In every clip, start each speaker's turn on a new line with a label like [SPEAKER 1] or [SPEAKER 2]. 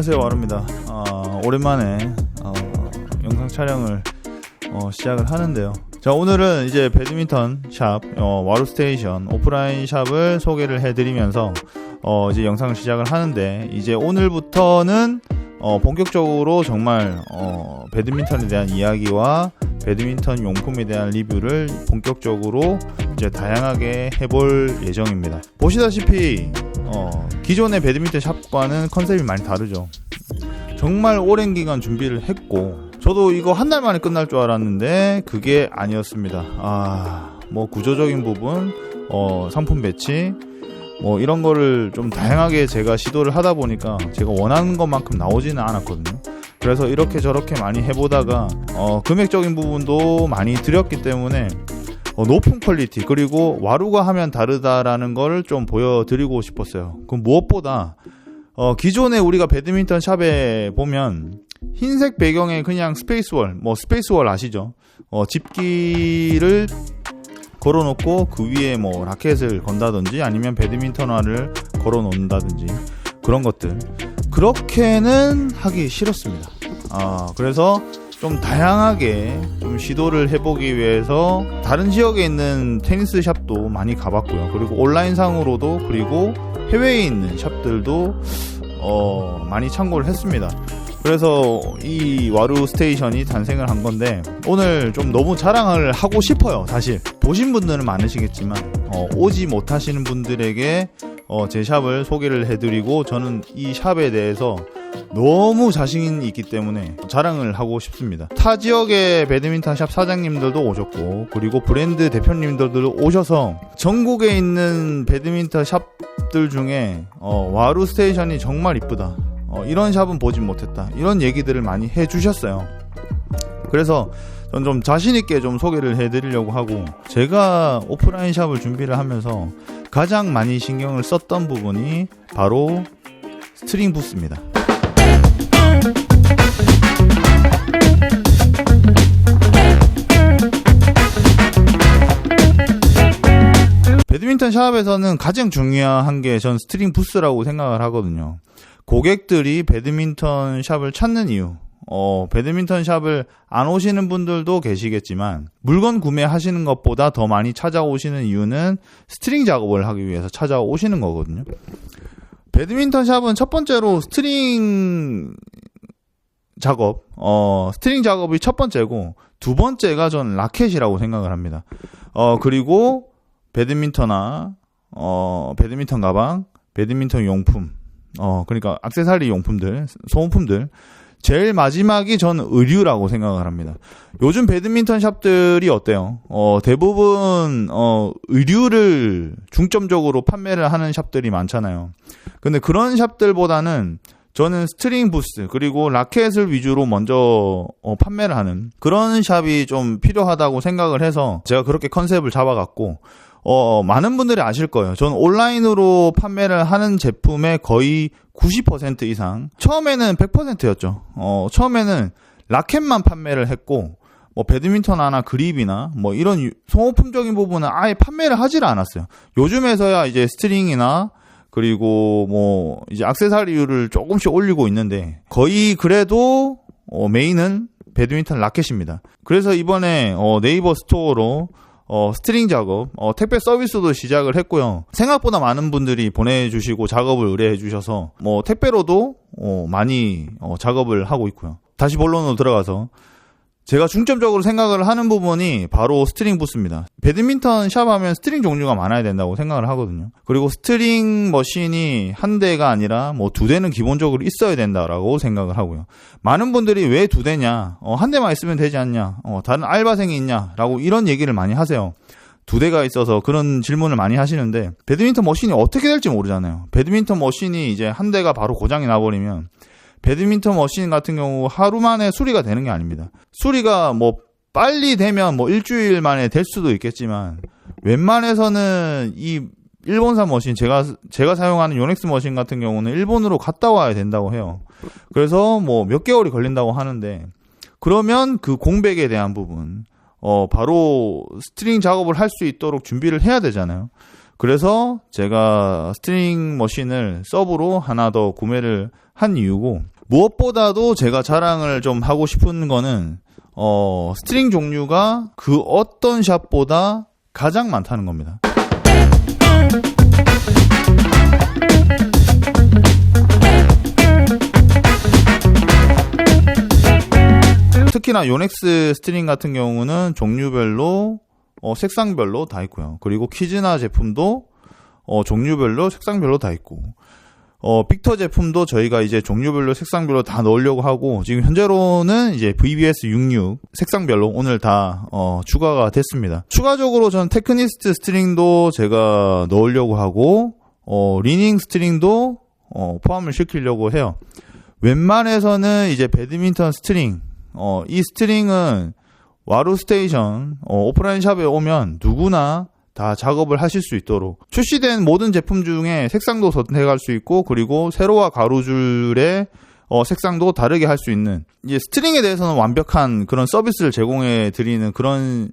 [SPEAKER 1] 안녕하세요 와루입니다. 아, 오랜만에 어, 영상 촬영을 어, 시작을 하는데요. 자 오늘은 이제 배드민턴 샵 어, 와루 스테이션 오프라인 샵을 소개를 해드리면서 어, 이제 영상을 시작을 하는데 이제 오늘부터는 어, 본격적으로 정말 어, 배드민턴에 대한 이야기와 배드민턴 용품에 대한 리뷰를 본격적으로 이제 다양하게 해볼 예정입니다. 보시다시피 어, 기존의 배드민턴 샵과는 컨셉이 많이 다르죠. 정말 오랜 기간 준비를 했고 저도 이거 한 달 만에 끝날 줄 알았는데 그게 아니었습니다. 아, 뭐 구조적인 부분, 어, 상품 배치, 뭐 이런 거를 좀 다양하게 제가 시도를 하다 보니까 제가 원하는 것만큼 나오지는 않았거든요. 그래서 이렇게 저렇게 많이 해보다가 어, 금액적인 부분도 많이 들였기 때문에 어, 높은 퀄리티 그리고 와루가 하면 다르다라는 거를 좀 보여드리고 싶었어요. 그 무엇보다 어, 기존에 우리가 배드민턴 샵에 보면 흰색 배경에 그냥 스페이스월, 뭐 스페이스월 아시죠? 어, 집기를 걸어놓고 그 위에 뭐 라켓을 건다든지 아니면 배드민턴화를 걸어놓는다든지 그런 것들 그렇게는 하기 싫었습니다. 아 그래서 좀 다양하게 좀 시도를 해보기 위해서 다른 지역에 있는 테니스 샵도 많이 가봤고요. 그리고 온라인 상으로도 그리고 해외에 있는 샵들도 어, 많이 참고를 했습니다. 그래서 이 와루 스테이션이 탄생을 한 건데 오늘 좀 너무 자랑을 하고 싶어요. 사실 보신 분들은 많으시겠지만 어, 오지 못하시는 분들에게 어, 제 샵을 소개를 해드리고 저는 이 샵에 대해서 너무 자신 있기 때문에 자랑을 하고 싶습니다. 타 지역의 배드민턴 샵 사장님들도 오셨고 그리고 브랜드 대표님들도 오셔서 전국에 있는 배드민턴 샵들 중에 어, 와루 스테이션이 정말 이쁘다. 어, 이런 샵은 보진 못했다. 이런 얘기들을 많이 해주셨어요. 그래서 전 좀 자신있게 좀 소개를 해드리려고 하고, 제가 오프라인 샵을 준비를 하면서 가장 많이 신경을 썼던 부분이 바로 스트링 부스입니다. 배드민턴 샵에서는 가장 중요한 게 전 스트링 부스라고 생각을 하거든요. 고객들이 배드민턴 샵을 찾는 이유. 어, 배드민턴 샵을 안 오시는 분들도 계시겠지만, 물건 구매하시는 것보다 더 많이 찾아오시는 이유는 스트링 작업을 하기 위해서 찾아오시는 거거든요. 배드민턴 샵은 첫 번째로 스트링 작업, 어, 스트링 작업이 첫 번째고, 두 번째가 전 라켓이라고 생각을 합니다. 어, 그리고 배드민턴화, 어, 배드민턴 가방, 배드민턴 용품, 어, 그러니까 악세사리 용품들, 소모품들. 제일 마지막이 전 의류라고 생각을 합니다. 요즘 배드민턴 샵들이 어때요? 어, 대부분, 어, 의류를 중점적으로 판매를 하는 샵들이 많잖아요. 근데 그런 샵들보다는 저는 스트링 부스, 그리고 라켓을 위주로 먼저 어, 판매를 하는 그런 샵이 좀 필요하다고 생각을 해서 제가 그렇게 컨셉을 잡아갔고, 어, 많은 분들이 아실 거예요. 저는 온라인으로 판매를 하는 제품의 거의 90% 이상. 처음에는 100%였죠. 어, 처음에는 라켓만 판매를 했고, 뭐, 배드민턴 하나 그립이나, 뭐, 이런 소모품적인 부분은 아예 판매를 하질 않았어요. 요즘에서야 이제 스트링이나, 그리고 뭐, 이제 악세사리를 조금씩 올리고 있는데, 거의 그래도, 어, 메인은 배드민턴 라켓입니다. 그래서 이번에, 어, 네이버 스토어로, 어, 스트링 작업, 어, 택배 서비스도 시작을 했고요. 생각보다 많은 분들이 보내주시고 작업을 의뢰해 주셔서, 뭐, 택배로도, 어, 많이, 어, 작업을 하고 있고요. 다시 본론으로 들어가서, 제가 중점적으로 생각을 하는 부분이 바로 스트링 부스입니다. 배드민턴 샵 하면 스트링 종류가 많아야 된다고 생각을 하거든요. 그리고 스트링 머신이 한 대가 아니라 뭐 두 대는 기본적으로 있어야 된다라고 생각을 하고요. 많은 분들이 왜 두 대냐? 어, 한 대만 있으면 되지 않냐? 어, 다른 알바생이 있냐?라고 이런 얘기를 많이 하세요. 두 대가 있어서 그런 질문을 많이 하시는데 배드민턴 머신이 어떻게 될지 모르잖아요. 배드민턴 머신이 이제 한 대가 바로 고장이 나버리면 배드민턴 머신 같은 경우 하루 만에 수리가 되는 게 아닙니다. 수리가 뭐 빨리 되면 뭐 일주일 만에 될 수도 있겠지만 웬만해서는 이 일본산 머신 제가 제가 사용하는 요넥스 머신 같은 경우는 일본으로 갔다 와야 된다고 해요. 그래서 뭐 몇 개월이 걸린다고 하는데 그러면 그 공백에 대한 부분 어 바로 스트링 작업을 할 수 있도록 준비를 해야 되잖아요. 그래서 제가 스트링 머신을 서브로 하나 더 구매를 한 이유고 무엇보다도 제가 자랑을 좀 하고 싶은 거는 어, 스트링 종류가 그 어떤 샵보다 가장 많다는 겁니다. 특히나 요넥스 스트링 같은 경우는 종류별로 어, 색상별로 다 있고요. 그리고 키즈나 제품도 어, 종류별로 색상별로 다 있고 어, 빅터 제품도 저희가 이제 종류별로 색상별로 다 넣으려고 하고 지금 현재로는 이제 VBS 66 색상별로 오늘 다 어, 추가가 됐습니다. 추가적으로 전 테크니스트 스트링도 제가 넣으려고 하고 어, 리닝 스트링도 어, 포함을 시키려고 해요. 웬만해서는 이제 배드민턴 스트링 어, 이 스트링은 와루 스테이션 어, 오프라인 샵에 오면 누구나 다 작업을 하실 수 있도록 출시된 모든 제품 중에 색상도 선택할 수 있고 그리고 세로와 가로줄의 어, 색상도 다르게 할 수 있는 이제 스트링에 대해서는 완벽한 그런 서비스를 제공해 드리는 그런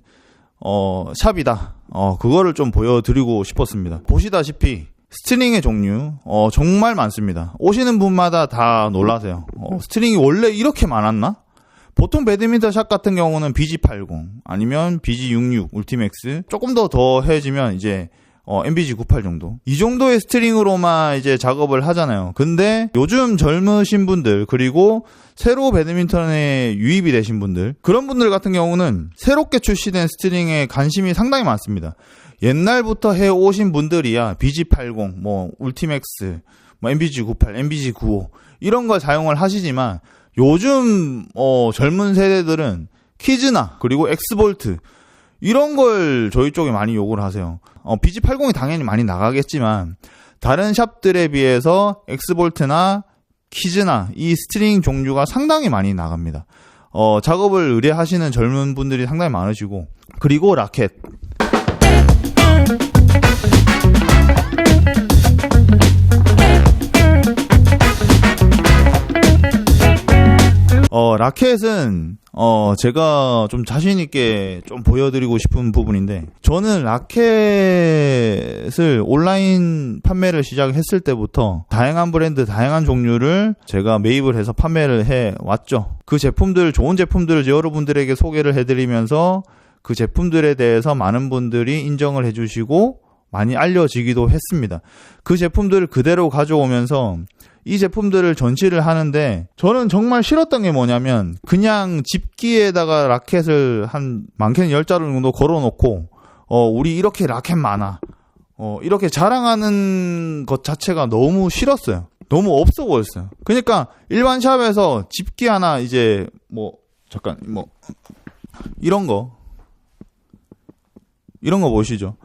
[SPEAKER 1] 어, 샵이다. 어, 그거를 좀 보여드리고 싶었습니다. 보시다시피 스트링의 종류 어, 정말 많습니다. 오시는 분마다 다 놀라세요. 어, 스트링이 원래 이렇게 많았나? 보통 배드민턴 샷 같은 경우는 BG80 아니면 BG66 울티맥스 조금 더 더해지면 이제 어, MBG98 정도. 이 정도의 스트링으로만 이제 작업을 하잖아요. 근데 요즘 젊으신 분들, 그리고 새로 배드민턴에 유입이 되신 분들, 그런 분들 같은 경우는 새롭게 출시된 스트링에 관심이 상당히 많습니다. 옛날부터 해오신 분들이야 BG80, 뭐, 울티맥스, 뭐, MBG98, MBG95, 이런 걸 사용을 하시지만, 요즘 어, 젊은 세대들은 키즈나 그리고 엑스볼트 이런 걸 저희 쪽에 많이 요구를 하세요. 어, BG80이 당연히 많이 나가겠지만 다른 샵들에 비해서 엑스볼트나 키즈나 이 스트링 종류가 상당히 많이 나갑니다. 어, 작업을 의뢰하시는 젊은 분들이 상당히 많으시고 그리고 라켓 어, 라켓은, 어, 제가 좀 자신있게 좀 보여드리고 싶은 부분인데, 저는 라켓을 온라인 판매를 시작했을 때부터 다양한 브랜드, 다양한 종류를 제가 매입을 해서 판매를 해 왔죠. 그 제품들, 좋은 제품들을 여러분들에게 소개를 해드리면서 그 제품들에 대해서 많은 분들이 인정을 해주시고 많이 알려지기도 했습니다. 그 제품들을 그대로 가져오면서 이 제품들을 전시를 하는데 저는 정말 싫었던 게 뭐냐면 그냥 집기에다가 라켓을 한 많게는 10자루 정도 걸어놓고 어 우리 이렇게 라켓 많아 어 이렇게 자랑하는 것 자체가 너무 싫었어요. 너무 없어 보였어요. 그러니까 일반 샵에서 집기 하나 이제 뭐 잠깐 뭐 이런 거 이런 거 보시죠.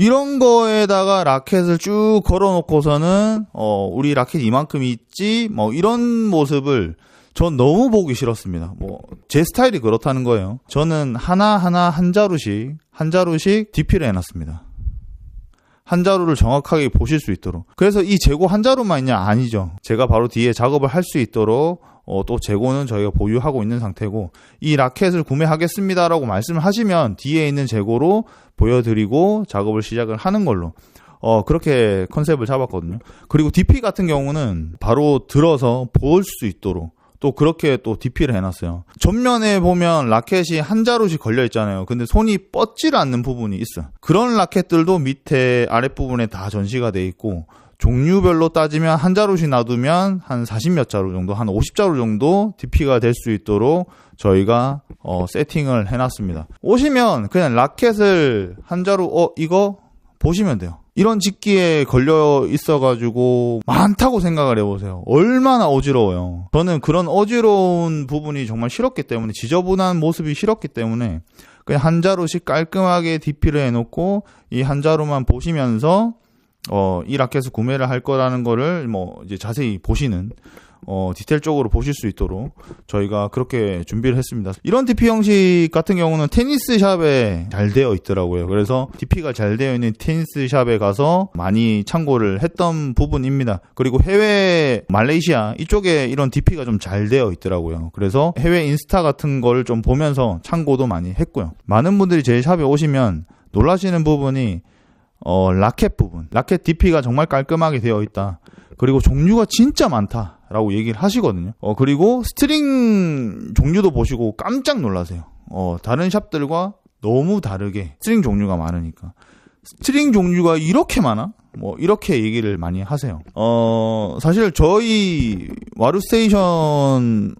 [SPEAKER 1] 이런 거에다가 라켓을 쭉 걸어놓고서는 어 우리 라켓 이만큼 있지 뭐 이런 모습을 전 너무 보기 싫었습니다. 뭐 제 스타일이 그렇다는 거예요. 저는 하나 하나 한 자루씩 한 자루씩 DP를 해놨습니다. 한 자루를 정확하게 보실 수 있도록. 그래서 이 재고 한 자루만 있냐 아니죠. 제가 바로 뒤에 작업을 할 수 있도록 어, 또 재고는 저희가 보유하고 있는 상태고 이 라켓을 구매하겠습니다라고 말씀을 하시면 뒤에 있는 재고로 보여드리고 작업을 시작을 하는 걸로 어, 그렇게 컨셉을 잡았거든요. 그리고 DP 같은 경우는 바로 들어서 볼 수 있도록 또 그렇게 또 DP를 해놨어요. 전면에 보면 라켓이 한 자루씩 걸려 있잖아요. 근데 손이 뻗질 않는 부분이 있어. 그런 라켓들도 밑에 아랫부분에 다 전시가 돼 있고 종류별로 따지면 한 자루씩 놔두면 한 40몇 자루 정도, 한 50자루 정도 DP가 될 수 있도록 저희가 어, 세팅을 해놨습니다. 오시면 그냥 라켓을 한 자루, 어, 이거 보시면 돼요. 이런 직기에 걸려 있어가지고 많다고 생각을 해보세요. 얼마나 어지러워요. 저는 그런 어지러운 부분이 정말 싫었기 때문에 지저분한 모습이 싫었기 때문에 그냥 한 자루씩 깔끔하게 DP를 해놓고 이 한 자루만 보시면서 어, 이 라켓을 구매를 할 거라는 거를 뭐 이제 자세히 보시는 어, 디테일적으로 보실 수 있도록 저희가 그렇게 준비를 했습니다. 이런 DP 형식 같은 경우는 테니스 샵에 잘 되어 있더라고요. 그래서 DP가 잘 되어 있는 테니스 샵에 가서 많이 참고를 했던 부분입니다. 그리고 해외 말레이시아 이쪽에 이런 DP가 좀 잘 되어 있더라고요. 그래서 해외 인스타 같은 걸 좀 보면서 참고도 많이 했고요. 많은 분들이 제 샵에 오시면 놀라시는 부분이 어, 라켓 부분. 라켓 DP가 정말 깔끔하게 되어 있다. 그리고 종류가 진짜 많다 라고 얘기를 하시거든요. 어, 그리고 스트링 종류도 보시고 깜짝 놀라세요. 어, 다른 샵들과 너무 다르게 스트링 종류가 많으니까. 스트링 종류가 이렇게 많아? 뭐 이렇게 얘기를 많이 하세요. 어 사실 저희 와르스테이션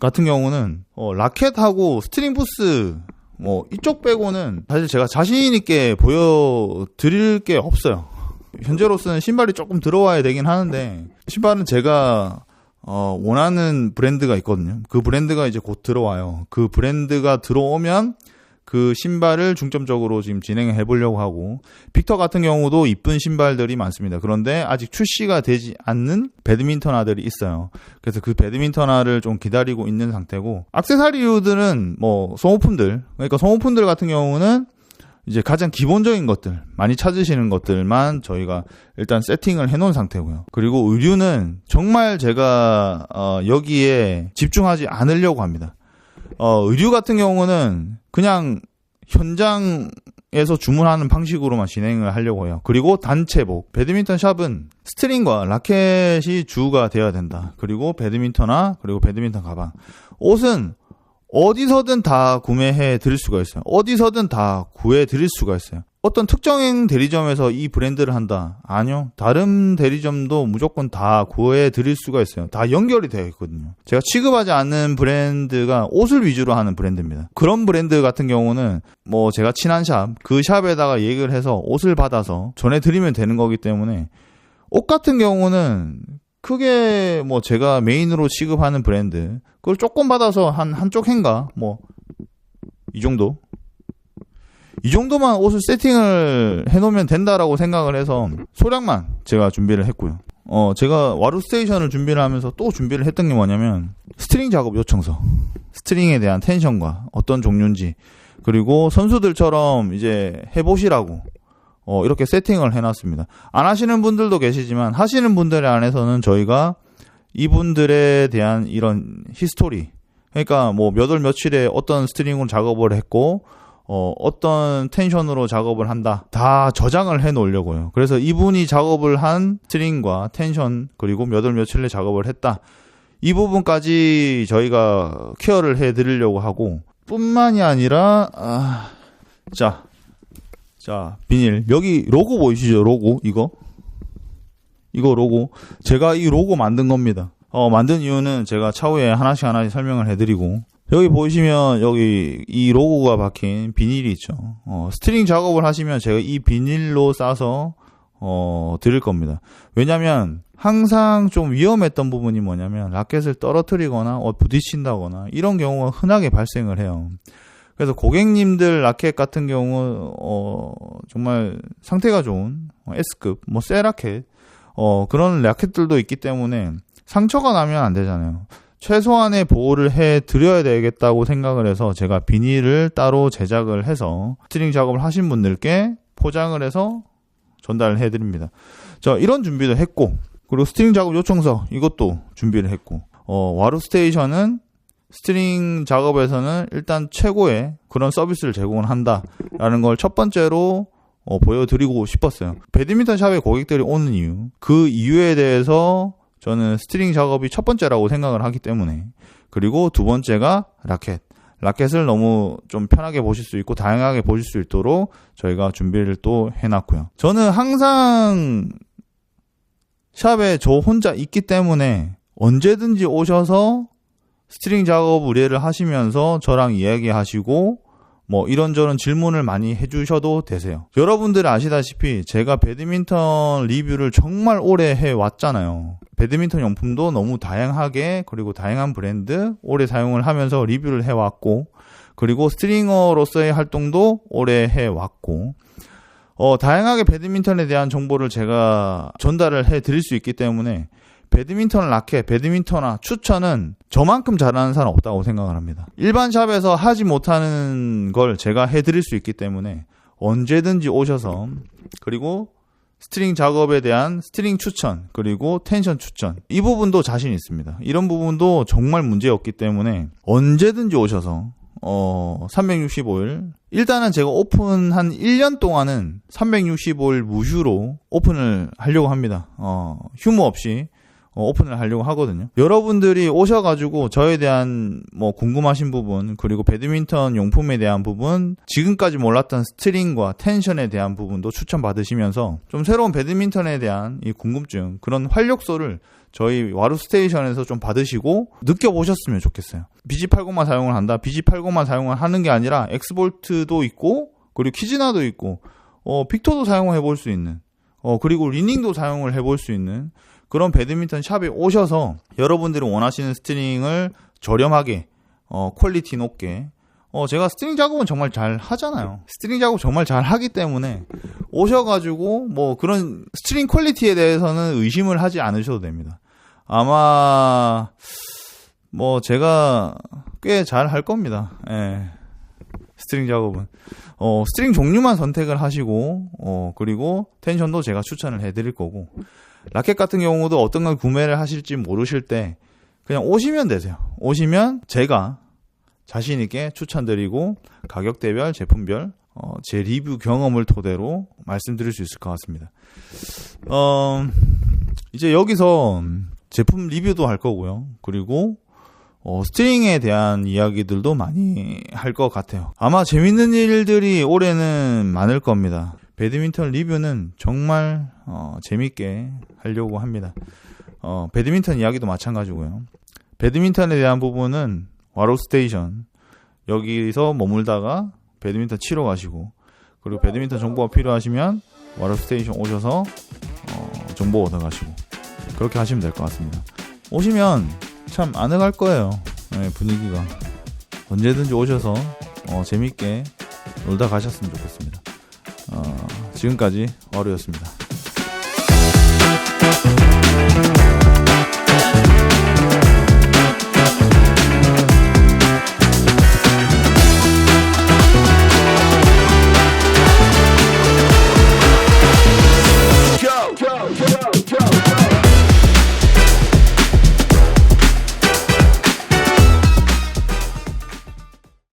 [SPEAKER 1] 같은 경우는 어, 라켓하고 스트링 부스 뭐 이쪽 빼고는 사실 제가 자신 있게 보여드릴 게 없어요. 현재로서는 신발이 조금 들어와야 되긴 하는데 신발은 제가 어, 원하는 브랜드가 있거든요. 그 브랜드가 이제 곧 들어와요. 그 브랜드가 들어오면 그 신발을 중점적으로 지금 진행을 해보려고 하고 빅터 같은 경우도 이쁜 신발들이 많습니다. 그런데 아직 출시가 되지 않는 배드민턴화들이 있어요. 그래서 그 배드민턴화를 좀 기다리고 있는 상태고 악세사리류들은 뭐 소모품들 그러니까 소모품들 같은 경우는 이제 가장 기본적인 것들 많이 찾으시는 것들만 저희가 일단 세팅을 해놓은 상태고요. 그리고 의류는 정말 제가 어 여기에 집중하지 않으려고 합니다. 어, 의류 같은 경우는 그냥 현장에서 주문하는 방식으로만 진행을 하려고 해요. 그리고 단체복. 배드민턴 샵은 스트링과 라켓이 주가 되어야 된다. 그리고 배드민턴화, 그리고 배드민턴 가방. 옷은 어디서든 다 구매해 드릴 수가 있어요. 어디서든 다 구해 드릴 수가 있어요. 어떤 특정 대리점에서 이 브랜드를 한다. 아니요. 다른 대리점도 무조건 다 구해 드릴 수가 있어요. 다 연결이 되어 있거든요. 제가 취급하지 않는 브랜드가 옷을 위주로 하는 브랜드입니다. 그런 브랜드 같은 경우는 뭐 제가 친한 샵, 그 샵에다가 얘기를 해서 옷을 받아서 전해드리면 되는 거기 때문에 옷 같은 경우는 크게 뭐 제가 메인으로 취급하는 브랜드 그걸 조금 받아서 한 한쪽 행가 뭐 이 정도 이 정도만 옷을 세팅을 해놓으면 된다라고 생각을 해서 소량만 제가 준비를 했고요. 어, 제가 와루 스테이션을 준비를 하면서 또 준비를 했던 게 뭐냐면 스트링 작업 요청서. 스트링에 대한 텐션과 어떤 종류인지 그리고 선수들처럼 이제 해보시라고 어, 이렇게 세팅을 해놨습니다. 안 하시는 분들도 계시지만 하시는 분들에 안에서는 저희가 이분들에 대한 이런 히스토리 그러니까 뭐 몇 월 며칠에 어떤 스트링으로 작업을 했고 어, 어떤 텐션으로 작업을 한다. 다 저장을 해 놓으려고요. 그래서 이분이 작업을 한 스트링과 텐션, 그리고 몇월 며칠에 작업을 했다. 이 부분까지 저희가 케어를 해 드리려고 하고, 뿐만이 아니라, 아, 자, 자, 비닐. 여기 로고 보이시죠? 로고, 이거? 이거 로고. 제가 이 로고 만든 겁니다. 어, 만든 이유는 제가 차후에 하나씩 하나씩 설명을 해드리고, 여기 보시면 여기 이 로고가 박힌 비닐이 있죠. 어, 스트링 작업을 하시면 제가 이 비닐로 싸서 어, 드릴 겁니다. 왜냐면 항상 좀 위험했던 부분이 뭐냐면 라켓을 떨어뜨리거나 어, 부딪힌다거나 이런 경우가 흔하게 발생을 해요. 그래서 고객님들 라켓 같은 경우 어, 정말 상태가 좋은 S급 뭐세 라켓 어, 그런 라켓들도 있기 때문에 상처가 나면 안 되잖아요. 최소한의 보호를 해 드려야 되겠다고 생각을 해서 제가 비닐을 따로 제작을 해서 스트링 작업을 하신 분들께 포장을 해서 전달을 해 드립니다. 자, 이런 준비도 했고 그리고 스트링 작업 요청서 이것도 준비를 했고 어, 와루 스테이션은 스트링 작업에서는 일단 최고의 그런 서비스를 제공을 한다라는 걸 첫 번째로 어, 보여드리고 싶었어요. 배드민턴 샵에 고객들이 오는 이유, 그 이유에 대해서 저는 스트링 작업이 첫 번째라고 생각을 하기 때문에 그리고 두 번째가 라켓. 라켓을 너무 좀 편하게 보실 수 있고 다양하게 보실 수 있도록 저희가 준비를 또 해놨고요. 저는 항상 샵에 저 혼자 있기 때문에 언제든지 오셔서 스트링 작업 의뢰를 하시면서 저랑 이야기하시고 뭐 이런저런 질문을 많이 해주셔도 되세요. 여러분들 아시다시피 제가 배드민턴 리뷰를 정말 오래 해왔잖아요. 배드민턴 용품도 너무 다양하게 그리고 다양한 브랜드 오래 사용을 하면서 리뷰를 해왔고 그리고 스트링어로서의 활동도 오래 해왔고 어, 다양하게 배드민턴에 대한 정보를 제가 전달을 해 드릴 수 있기 때문에 배드민턴 라켓, 배드민턴화 추천은 저만큼 잘하는 사람 없다고 생각을 합니다. 일반 샵에서 하지 못하는 걸 제가 해 드릴 수 있기 때문에 언제든지 오셔서 그리고 스트링 작업에 대한 스트링 추천 그리고 텐션 추천 이 부분도 자신 있습니다. 이런 부분도 정말 문제 없기 때문에 언제든지 오셔서 어, 365일. 일단은 제가 오픈 한 1년 동안은 365일 무휴로 오픈을 하려고 합니다. 어, 휴무 없이 어, 오픈을 하려고 하거든요. 여러분들이 오셔가지고 저에 대한 뭐 궁금하신 부분 그리고 배드민턴 용품에 대한 부분 지금까지 몰랐던 스트링과 텐션에 대한 부분도 추천 받으시면서 좀 새로운 배드민턴에 대한 이 궁금증 그런 활력소를 저희 와루 스테이션에서 좀 받으시고 느껴보셨으면 좋겠어요. BG80만 사용을 한다. BG80만 사용을 하는 게 아니라 엑스볼트도 있고 그리고 키즈나도 있고 어 빅토도 사용을 해볼 수 있는 어 그리고 리닝도 사용을 해볼 수 있는 그런 배드민턴 샵에 오셔서 여러분들이 원하시는 스트링을 저렴하게 어 퀄리티 높게 어 제가 스트링 작업은 정말 잘 하잖아요. 스트링 작업 정말 잘 하기 때문에 오셔가지고 뭐 그런 스트링 퀄리티에 대해서는 의심을 하지 않으셔도 됩니다. 아마 뭐 제가 꽤 잘 할 겁니다. 예. 스트링 작업은 어 스트링 종류만 선택을 하시고 어 그리고 텐션도 제가 추천을 해드릴 거고 라켓 같은 경우도 어떤 걸 구매를 하실지 모르실 때 그냥 오시면 되세요. 오시면 제가 자신 있게 추천드리고 가격대별 제품별 어, 제 리뷰 경험을 토대로 말씀드릴 수 있을 것 같습니다. 어, 이제 여기서 제품 리뷰도 할 거고요. 그리고 어, 스트링에 대한 이야기들도 많이 할 것 같아요. 아마 재밌는 일들이 올해는 많을 겁니다. 배드민턴 리뷰는 정말 어, 재밌게 하려고 합니다. 어, 배드민턴 이야기도 마찬가지고요. 배드민턴에 대한 부분은 와로 스테이션 여기서 머물다가 배드민턴 치러 가시고 그리고 배드민턴 정보가 필요하시면 와로 스테이션 오셔서 어, 정보 얻어 가시고 그렇게 하시면 될 것 같습니다. 오시면 참 아늑할 거예요. 네, 분위기가 언제든지 오셔서 어, 재밌게 놀다 가셨으면 좋겠습니다. 어, 지금까지 와루였습니다.